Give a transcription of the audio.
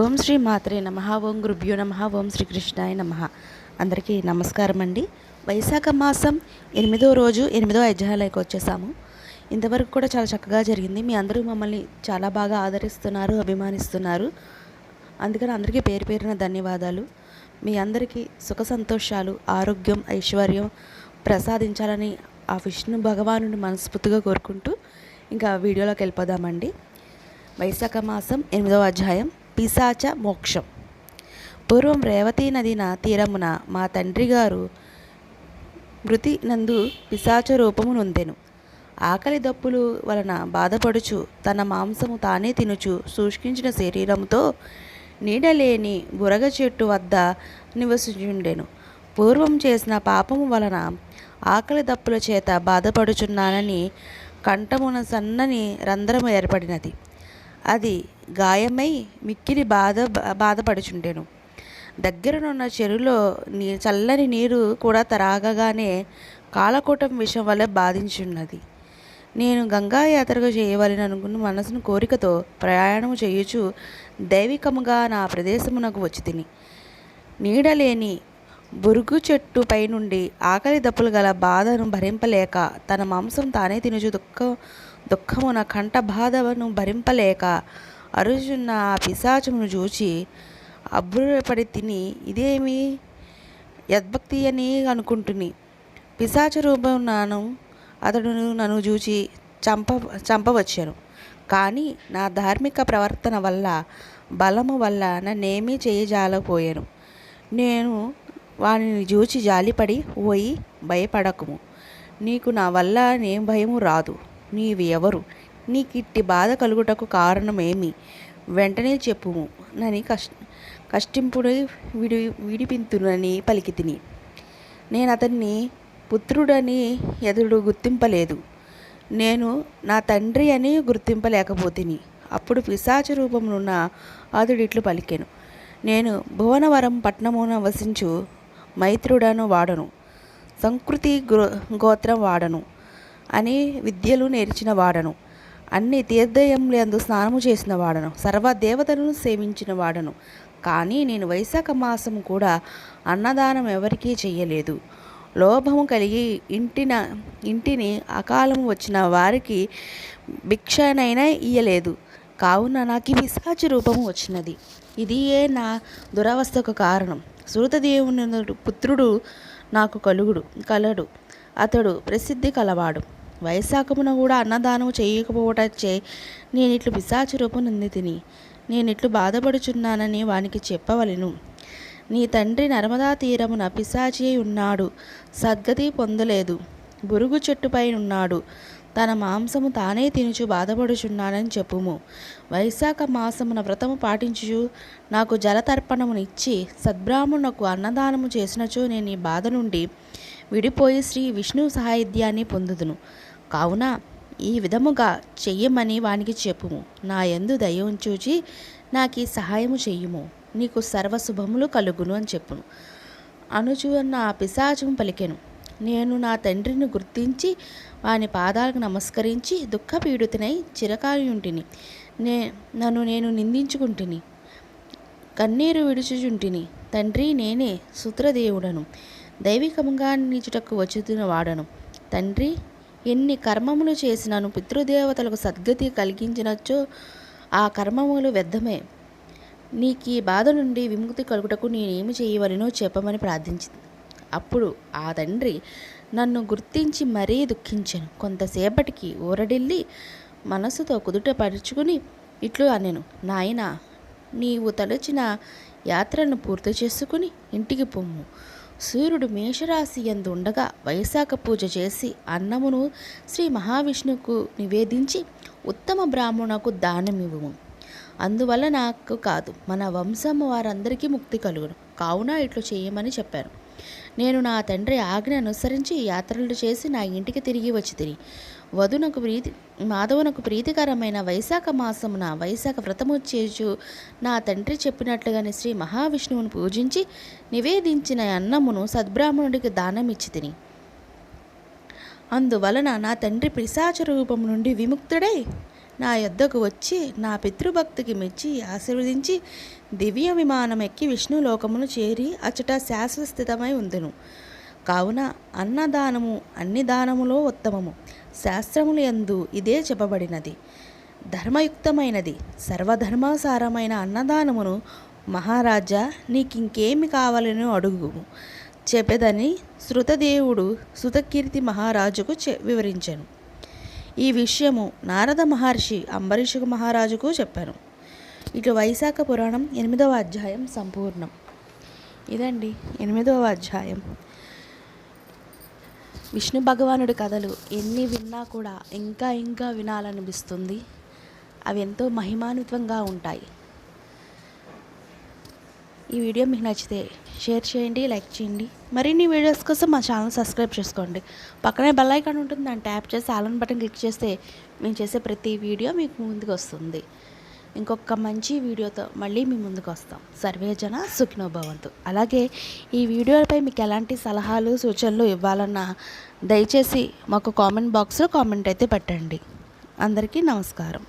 ఓం శ్రీ మాత్రే నమ ఓం గురుభ్యో నమ ఓం శ్రీకృష్ణాయ నమ. అందరికీ నమస్కారం అండి. వైశాఖ మాసం ఎనిమిదో రోజు ఎనిమిదో అధ్యాయాలకు వచ్చేసాము. ఇంతవరకు కూడా చాలా చక్కగా జరిగింది. మీ అందరూ మమ్మల్ని చాలా బాగా ఆదరిస్తున్నారు అభిమానిస్తున్నారు. అందుకని అందరికీ పేరు పేరున ధన్యవాదాలు. మీ అందరికీ సుఖ సంతోషాలు ఆరోగ్యం ఐశ్వర్యం ప్రసాదించాలని ఆ విష్ణు భగవానుని మనస్ఫూర్తిగా కోరుకుంటూ ఇంకా వీడియోలోకి వెళ్ళిపోదామండి. వైశాఖ మాసం ఎనిమిదవ అధ్యాయం. పిశాచ మోక్షం. పూర్వం రేవతీ నదిన తీరమున మా తండ్రి గారు మృతి నందు పిశాచ రూపము నొందెను. ఆకలి దప్పులు వలన బాధపడుచు తన మాంసము తానే తినుచు శుష్కించిన శరీరంతో నీడలేని బురగ చెట్టు వద్ద నివసించుండెను. పూర్వం చేసిన పాపము వలన ఆకలి దప్పుల చేత బాధపడుచున్నానని కంఠమున సన్నని రంధ్రము ఏర్పడినది. అది గాయమై మిక్కిలి బాధ బాధపడుచుండెను. దగ్గరనున్న చెరువులో నీ చల్లని నీరు కూడా తరాగగానే కాలకూటం విషం వల్ల బాధించున్నది. నేను గంగా యాత్రగా చేయవలని అనుకున్న మనసును కోరికతో ప్రయాణము చేయుచు దైవికముగా నా ప్రదేశమునకు వచ్చి తిని. నీడలేని బురుగు చెట్టు పైనుండి ఆకలి దప్పులు గల బాధను భరింపలేక తన మాంసం తానే తినుచు దుఃఖం దుఃఖమున కంఠ బాధను భరింపలేక అరుచున్న ఆ పిశాచమును చూచి అబ్బురపడి తిని ఇదేమి? యద్భక్తి అని అనుకుంటుని. పిశాచ రూపం నాను అతడు నన్ను చూచి చంప చంపవచ్చాను. కానీ నా ధార్మిక ప్రవర్తన వల్ల బలము వల్ల నన్నేమీ చేయజాలపోయాను నేను వానిని చూచి జాలిపడి పోయి భయపడకుము. నీకు నా వల్ల నే భయము రాదు. నీవి ఎవరు నీకిట్టి బాధ కలుగుటకు కారణమేమి? వెంటనే చెప్పుము. నని కష్ట కష్టింపుడి విడి విడిపింతునని పలికి తిని. నేను అతన్ని పుత్రుడని ఎదుడు గుర్తింపలేదు. నేను నా తండ్రి అని గుర్తింపలేకపోతిని. అప్పుడు పిశాచ రూపమునున్న అతడిట్లు పలికెను. నేను భువనవరం పట్టణమున వసించు మైత్రుడను వాడను. సంస్కృతి గో గోత్రం వాడను. అని విద్యలు నేర్చిన వాడను. అన్ని తీర్థయంలందు స్నానము చేసిన వాడను. సర్వ దేవతలను సేవించిన వాడను. కానీ నేను వైశాఖ మాసం కూడా అన్నదానం ఎవరికీ చెయ్యలేదు. లోభము కలిగి ఇంటిన ఇంటిని అకాలము వచ్చిన వారికి భిక్షనైనా ఇయ్యలేదు. కావున నాకు ఈ పిశాచి రూపము వచ్చినది. ఇది ఏ నా దురవస్థకు కారణం. సూతదేవుని పుత్రుడు నాకు కలుగుడు కలడు. అతడు ప్రసిద్ధి కలవాడు. వైశాఖమున కూడా అన్నదానము చేయకపోవటచ్చే నేను ఇట్లు పిశాచి రూపం నంది తిని నేను ఇట్లు బాధపడుచున్నానని వానికి చెప్పవలెను. నీ తండ్రి నర్మదా తీరమున పిశాచి ఉన్నాడు సద్గతి పొందలేదు. బురుగు చెట్టుపై ఉన్నాడు తన మాంసము తానే తినుచు బాధపడుచున్నానని చెప్పుము. వైశాఖ మాసమున వ్రతము పాటించుచు నాకు జలతర్పణమునిచ్చి సద్బ్రాహ్మణునకు అన్నదానము చేసినచో నేను ఈ బాధ నుండి విడిపోయి శ్రీ విష్ణు సాహిత్యాన్ని పొందుదును. కావున ఈ విధముగా చెయ్యమని వానికి చెప్పుము. నా యందు దయ ఉంచూచి నాకు ఈ సహాయము చెయ్యుము నీకు సర్వశుభములు కలుగును అని చెప్పును. అనుచు నా పిశాచము పలికెను. నేను నా తండ్రిని గుర్తించి వాని పాదాలకు నమస్కరించి దుఃఖపీడితునై చిరకాయుంటిని. నే నన్ను నేను నిందించుకుంటుని కన్నీరు విడుచుచుంటిని తండ్రి నేనే సుత్రదేవుడను. దైవికంగా నీచుటకు వచ్చుతున్న వాడను. తండ్రి ఎన్ని కర్మములు చేసినాను పితృదేవతలకు సద్గతి కలిగించినచ్చో ఆ కర్మములు వ్యర్థమే. నీకు ఈ బాధ నుండి విముక్తి కలుగుటకు నేనేమి చేయవలనో చెప్పమని ప్రార్థించింది. అప్పుడు ఆ తండ్రి నన్ను గుర్తించి మరీ దుఃఖించాను. కొంతసేపటికి ఊరడిల్లి మనసుతో కుదుట పరుచుకుని ఇట్లు అనెను నాయనా నీవు తలచిన యాత్రను పూర్తి చేసుకుని ఇంటికి పొమ్ము. సూర్యుడు మేషరాశి యందు ఉండగా వైశాఖ పూజ చేసి అన్నమును శ్రీ మహావిష్ణువుకు నివేదించి ఉత్తమ బ్రాహ్మణకు దానమివ్వము. అందువల్ల నాకు కాదు మన వంశం వారందరికీ ముక్తి కలుగును. కావున ఇట్లు చేయమని చెప్పారు నేను నా తండ్రి ఆజ్ఞ అనుసరించి యాత్రలు చేసి నా ఇంటికి తిరిగి వచ్చి తిరిగి వధునకు ప్రీతి మాధవునకు ప్రీతికరమైన వైశాఖ మాసమున వైశాఖ వ్రతము చేచు నా తండ్రి చెప్పినట్లుగానే శ్రీ మహావిష్ణువును పూజించి నివేదించిన అన్నమును సద్బ్రాహ్మణుడికి దానమిచ్చి తిని అందువలన నా తండ్రి పిశాచ రూపం నుండి విముక్తుడై నా యొద్దకు వచ్చి నా పితృభక్తికి మెచ్చి ఆశీర్వదించి దివ్య విమానం ఎక్కి విష్ణు లోకమును చేరి అచ్చట శాశ్వస్థితమై ఉందును. కావున అన్నదానము అన్ని దానములో ఉత్తమము. శాస్త్రములు యందు ఇదే చెప్పబడినది. ధర్మయుక్తమైనది. సర్వధర్మాసారమైన అన్నదానమును మహారాజా నీకింకేమి కావాలని అడుగుము చెప్పేదని శృతదేవుడు శృతకీర్తి మహారాజుకు చె వివరించాను. ఈ విషయము నారద మహర్షి అంబరీషుకు మహారాజుకు చెప్పాను. ఇటు వైశాఖ పురాణం ఎనిమిదవ అధ్యాయం సంపూర్ణం. ఇదండి ఎనిమిదవ అధ్యాయం. విష్ణు భగవానుడి కథలు ఎన్ని విన్నా కూడా ఇంకా ఇంకా వినాలనిపిస్తుంది. అవి ఎంతో మహిమాన్వితంగా ఉంటాయి. ఈ వీడియో మీకు నచ్చితే షేర్ చేయండి లైక్ చేయండి. మరిన్ని వీడియోస్ కోసం మా ఛానల్ సబ్స్క్రైబ్ చేసుకోండి. పక్కనే బెల్ ఐకాన్ ఉంటుంది దాన్ని ట్యాప్ చేసి ఆలన్ బటన్ క్లిక్ చేస్తే మేము చేసే ప్రతి వీడియో మీకు ముందుకు వస్తుంది. ఇంకొక మంచి వీడియోతో మళ్ళీ మీ ముందుకు వస్తాం. సర్వేజన సుఖినో భవంతు. అలాగే ఈ వీడియోపై మీకు ఎలాంటి సలహాలు సూచనలు ఇవ్వాలన్నా దయచేసి మాకు కామెంట్ బాక్స్లో కామెంట్ అయితే పెట్టండి. అందరికీ నమస్కారం.